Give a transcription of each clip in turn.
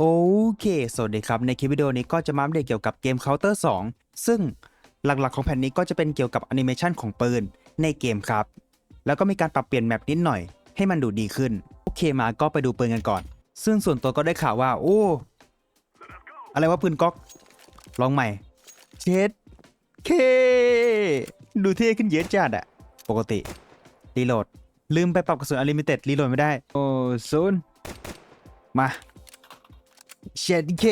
โอเค สวัสดีครับ ในคลิปวิดีโอนี้ก็จะมาอัปเดตเกี่ยวกับเกม Counter 2 ซึ่งหลักๆของแผ่นนี้ก็จะเป็นเกี่ยวกับแอนิเมชันของปืนในเกมครับ แล้วก็มีการปรับเปลี่ยนแมปนิดหน่อย ให้มันดูดีขึ้น โอเคมาก็ไปดูปืนกันก่อน ซึ่งส่วนตัวก็ได้ข่าวว่า โอ้ อะไรว่าปืนก๊อก ลองใหม่ เช็ด เค ดูเท่ขึ้นเยอะจัดอะปกติ รีโหลด ลืมไปปรับกระสุนอลิมิเต็ดรีโหลดไม่ได้ โอ้ศูนมา เช็ดเค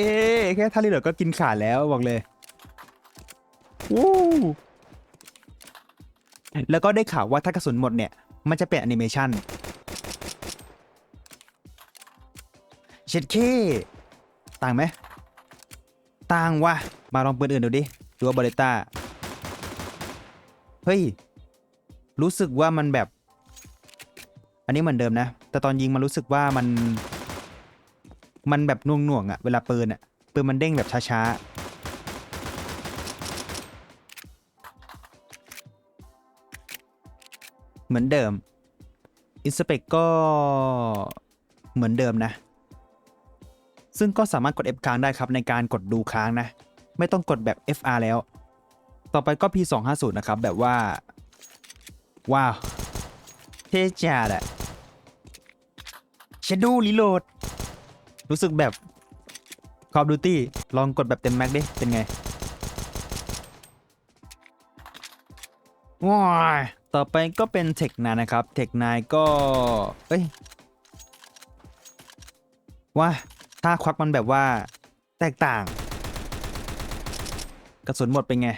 แค่ท่ารีโหลดก็กินขาดแล้วบอกเลยวู้แล้วก็ได้ข่าวว่าถ้ากระสุนหมดเนี่ย มันจะเป็นแอนิเมชันเช็ดเคต่างไหมต่างว่ะมาลองปืนอื่นดูดิดูว่าบริต้าเฮ้ย รู้สึกว่ามันแบบ อันนี้เหมือนเดิมนะ แต่ตอนยิงมันรู้สึกว่ามัน มันแบบน่วงน่วงๆอะเวลาปืนอะปืนมันเด้งแบบช้าๆ เหมือนเดิมอินสเปกก็เหมือนเดิมนะ ซึ่งก็สามารถกด F ค้างได้ครับในการกดดูค้างนะ ไม่ต้องกดแบบ FR แล้ว ต่อไปก็ P250 นะครับ แบบว่า ว้าว เท่จัดอะ Shadow Reload รู้สึกแบบ Call of Duty ลองกดแบบเต็มแม็กดิ เป็นไงว้ายต่อไปก็เป็นเทคนานะครับ เทคนาก็ เอ้ย ว่าถ้าควักมันแบบว่า แตกต่าง กระสุนหมดเป็นไง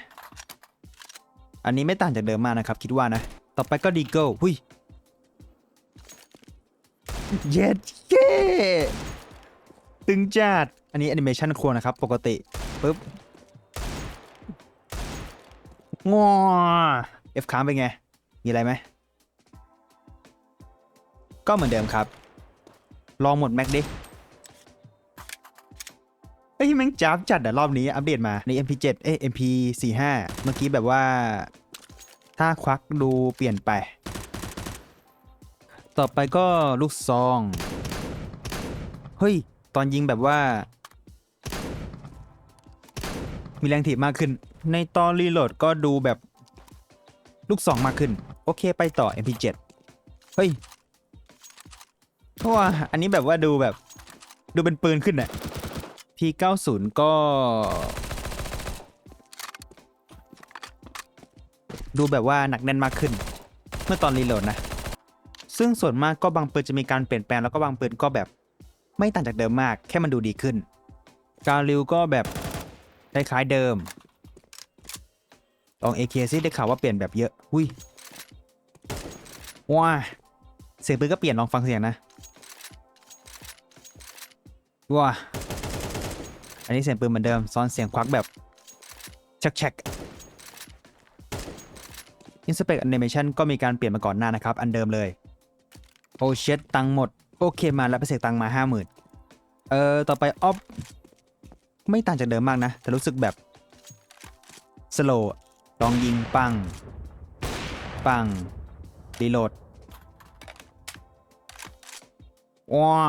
อันนี้ไม่ต่างจากเดิมมากนะครับ คิดว่านะ ต่อไปก็ดีเกิลหุยเย็ดเก้ ตึงจัดอันนี้แอนิเมชันครัวนะครับ ปกติปุ๊บงอเอฟค้างเป็นไง มีอะไรไหม ก็เหมือนเดิมครับ ลองหมดแม็กดิเอ้ยแม่งจ้าบจัดอะรอบนี้อัปเดตมาใน MP7 เอ้ย MP45 เมื่อกี้แบบว่า ถ้าควักดูเปลี่ยนไป ต่อไปก็ลูกซอง เฮ้ย ตอนยิงแบบว่า มีแรงถีบมากขึ้น ในตอนรีโหลดก็ดูแบบลูกซองมากขึ้น โอเคไปต่อ MP7 เฮ้ยเพราะว่าอันนี้แบบว่าดูแบบดูเป็นปืนขึ้นอะ P90 ก็ ดูแบบว่าหนักแน่นมากขึ้น เมื่อตอนรีโหลดนะ ซึ่งส่วนมากก็บางปืนจะมีการเปลี่ยนแปลงแล้วก็บางปืนก็แบบ ไม่ต่างจากเดิมมาก แค่มันดูดีขึ้น การริวก็แบบคล้ายๆเดิมลอง AK ซิได้ข่าวว่าเปลี่ยนแบบเยอะหุยว้า เสียงปืนก็เปลี่ยนลองฟังเสียงนะ ว้า อันนี้เสียงปืนเหมือนเดิม ซ้อนเสียงควักแบบชักแชกอินสเปกแอนิเมชันก็มีการเปลี่ยนมาก่อนหน้านะครับ อันเดิมเลย โอเช็ดตังหมด โอเคมาแล้วไปเสกตังค์มา50,000เอ่อต่อไปออฟไม่ต่างจากเดิมมากนะ แต่รู้สึกแบบสโลลองยิงปัง ปังรีโหลดว้า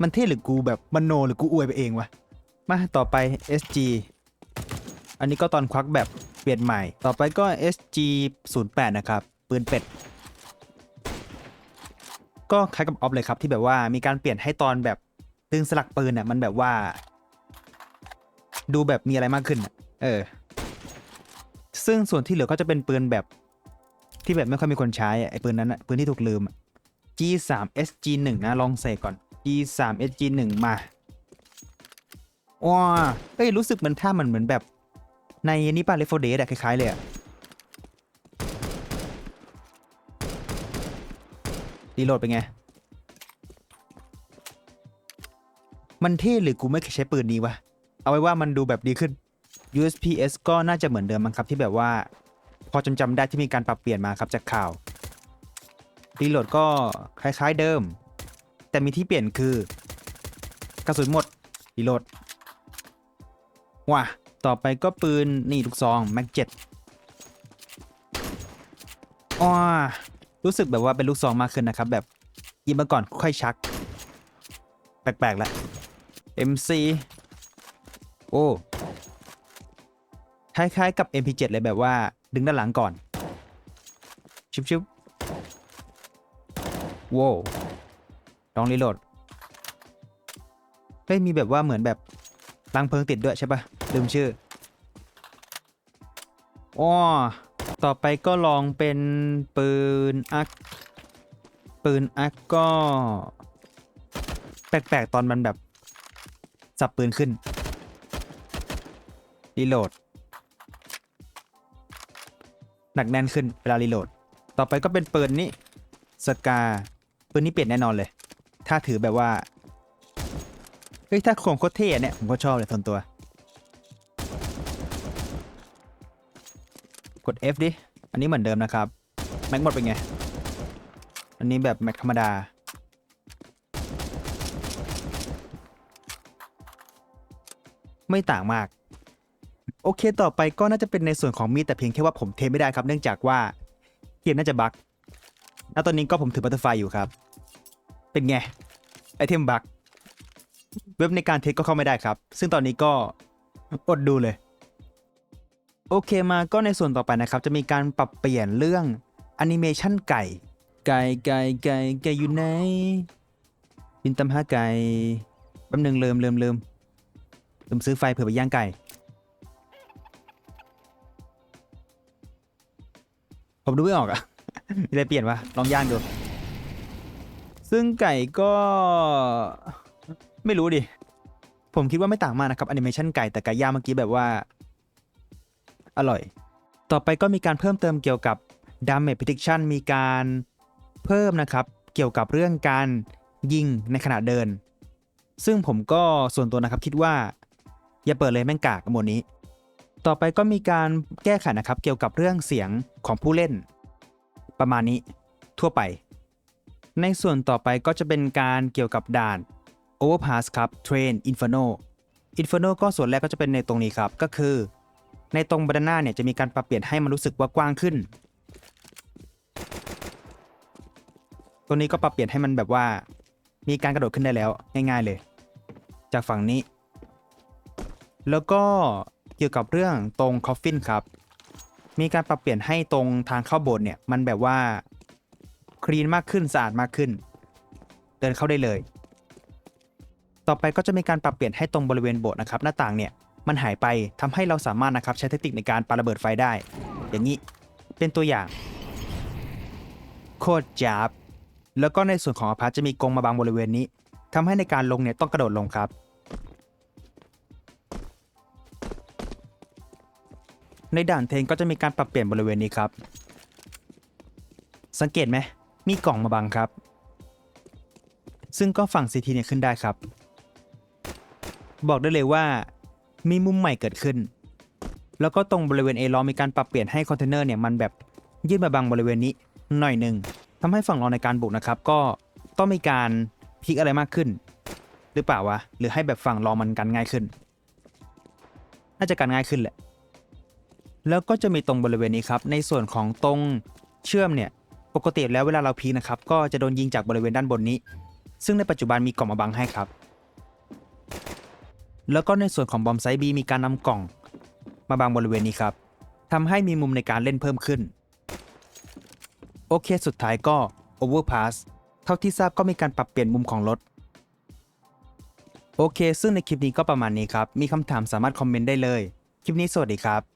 มันเท่หรือกูแบบมโนหรือกูอวยไปเองวะ มาต่อไป SG อันนี้ก็ตอนควักแบบเปลี่ยนใหม่ ต่อไปก็ SG 08นะครับ ปืนเป็ด ก็คล้ายกับออฟเลยครับที่แบบว่ามีการเปลี่ยนให้ตอนแบบดึงสลักปืนน่ะมันแบบว่า ดูแบบมีอะไรมากขึ้นเออ ซึ่งส่วนที่เหลือก็จะเป็นปืนแบบที่แบบไม่ค่อยมีคนใช้อะไอ้ปืนนั้นอะปืนที่ถูกลืม G3 SG1 นะลองใส่ก่อน G3 SG1 มาว้าเอ้ยรู้สึกมันท่ามันเหมือนแบบในนี่ป่ะเลฟโฟเดสอะคล้ายๆเลยอะ รีโหลดเป็นไง มันเท่หรือกูไม่เคยใช้ปืนนี้วะ เอาไว้ว่ามันดูแบบดีขึ้น USPS ก็น่าจะเหมือนเดิมมั้งครับที่แบบว่า พอจำจำได้ที่มีการปรับเปลี่ยนมาครับจากข่าว รีโหลดก็คล้ายๆเดิม แต่มีที่เปลี่ยนคือกระสุนหมด รีโหลดว้าต่อไปก็ปืนนี่ลูกซองแม็กเจ็ดอ้า รู้สึกแบบว่าเป็นลูกซองมากขึ้นนะครับ แบบยิงมาก่อนค่อยชัก แปลกๆแล้ว MC โอ้คล้ายๆกับ MP7 เลยแบบว่าดึงด้านหลังก่อน ชิบชิบโว้วลองรีโหลดเฮ้ยมีแบบว่าเหมือนแบบรังเพลิงติดด้วยใช่ปะลืมชื่ออ้อ ต่อไปก็ลองเป็นปืนอัก ปืนอักก็ แปลกๆ ตอนมันแบบสับปืนขึ้นรีโหลดหนักแน่นขึ้นเวลารีโหลด ต่อไปก็เป็นปืนนี้สกาปืนนี้เปลี่ยนแน่นอนเลย ถ้าถือแบบว่า เฮ้ย ถ้าโครงโคตรเท่เนี่ย ผมก็ชอบเลยส่วนตัว กด F ดิ อันนี้เหมือนเดิมนะครับ แม็กหมดเป็นไง อันนี้แบบแม็กธรรมดา ไม่ต่างมาก โอเคต่อไปก็น่าจะเป็นในส่วนของมีดแต่เพียงแค่ว่าผมเทไม่ได้ครับ เนื่องจากว่าเกมน่าจะบั๊กแล้วตอนนี้ก็ผมถือบัตเตอร์ไฟอยู่ครับ เป็นไง ไอเทมบั๊กเว็บในการเทสก็เข้าไม่ได้ครับ ซึ่งตอนนี้ก็อดดูเลย โอเคมาก็ในส่วนต่อไปนะครับ จะมีการปรับเปลี่ยนเรื่องแอนิเมชันไก่ ไก่ไก่ไก่ไก่อยู่ไหนบินตามหาไก่แป๊บหนึงเริ่มเริ่มเริ่มลืมซื้อไฟเผื่อไปย่างไก่ ผมดูไม่ออกอะมีอะไรเปลี่ยนวะลองย่างดู ซึ่งไก่ก็ไม่รู้ดิ ผมคิดว่าไม่ต่างมากนะครับแอนิเมชันไก่แต่ไก่ย่างเมื่อกี้แบบว่า อร่อย ต่อไปก็มีการเพิ่มเติมเกี่ยวกับ damage prediction มีการเพิ่มนะครับ เกี่ยวกับเรื่องการยิงในขณะเดิน ซึ่งผมก็ส่วนตัวนะครับคิดว่า อย่าเปิดเลยแม่งกากหมดนี้ ต่อไปก็มีการแก้ไขนะครับ เกี่ยวกับเรื่องเสียงของผู้เล่น ประมาณนี้ทั่วไป ในส่วนต่อไปก็จะเป็นการเกี่ยวกับด่าน Overpass ครับ Train Inferno Inferno ก็ส่วนแรกก็จะเป็นในตรงนี้ครับ ก็คือ ในตรงบานาน่าเนี่ยจะมีการปรับเปลี่ยนให้มันรู้สึกว่ากว้างขึ้น ตัวนี้ก็ปรับเปลี่ยนให้มันแบบว่า มีการกระโดดขึ้นได้แล้วง่ายๆเลย จากฝั่งนี้ แล้วก็เกี่ยวกับเรื่องตรงคอฟฟินครับ มีการปรับเปลี่ยนให้ตรงทางเข้าโบสถ์เนี่ยมันแบบว่าคลีนมากขึ้นสะอาดมากขึ้น เดินเข้าได้เลย ต่อไปก็จะมีการปรับเปลี่ยนให้ตรงบริเวณโบสถ์นะครับ หน้าต่างเนี่ย มันหายไปทำให้เราสามารถนะครับใช้เทคนิคในการปาระเบิดไฟได้ อย่างนี้เป็นตัวอย่าง โคตรจับแล้วก็ในส่วนของอพาร์ตจะมีกรงมาบางบริเวณนี้ทำให้ในการลงเนี่ยต้องกระโดดลงครับ ในด่านเทนก็จะมีการปรับเปลี่ยนบริเวณนี้ครับ สังเกตไหมมีกล่องมาบังครับ ซึ่งก็ฝั่ง CT เนี่ยขึ้นได้ครับ บอกได้เลยว่า มีมุมใหม่เกิดขึ้น แล้วก็ตรงบริเวณเอล้อมีการปรับเปลี่ยนให้คอนเทนเนอร์เนี่ยมันแบบยื่นมาบังบริเวณนี้หน่อยหนึ่งทำให้ฝั่งเราในการบุกนะครับ ก็ต้องมีการพลิกอะไรมากขึ้น หรือเปล่าวะหรือให้แบบฝั่งรอมันกันง่ายขึ้น น่าจะกันง่ายขึ้นแหละ แล้วก็จะมีตรงบริเวณนี้ครับ ในส่วนของตรงเชื่อมเนี่ยปกติแล้วเวลาเราพีนะครับ ก็จะโดนยิงจากบริเวณด้านบนนี้ ซึ่งในปัจจุบันมีกล่องมาบังให้ครับ แล้วก็ในส่วนของบอมไซบีมีการนำกล่อง มาบางบริเวณนี้ครับทำให้มีมุมในการเล่นเพิ่มขึ้น โอเคสุดท้ายก็ Overpass เท่าที่ทราบก็มีการปรับเปลี่ยนมุมของรถ โอเค ซึ่งในคลิปนี้ก็ประมาณนี้ครับ มีคำถามสามารถคอมเมนต์ได้เลย คลิปนี้สวัสดีครับ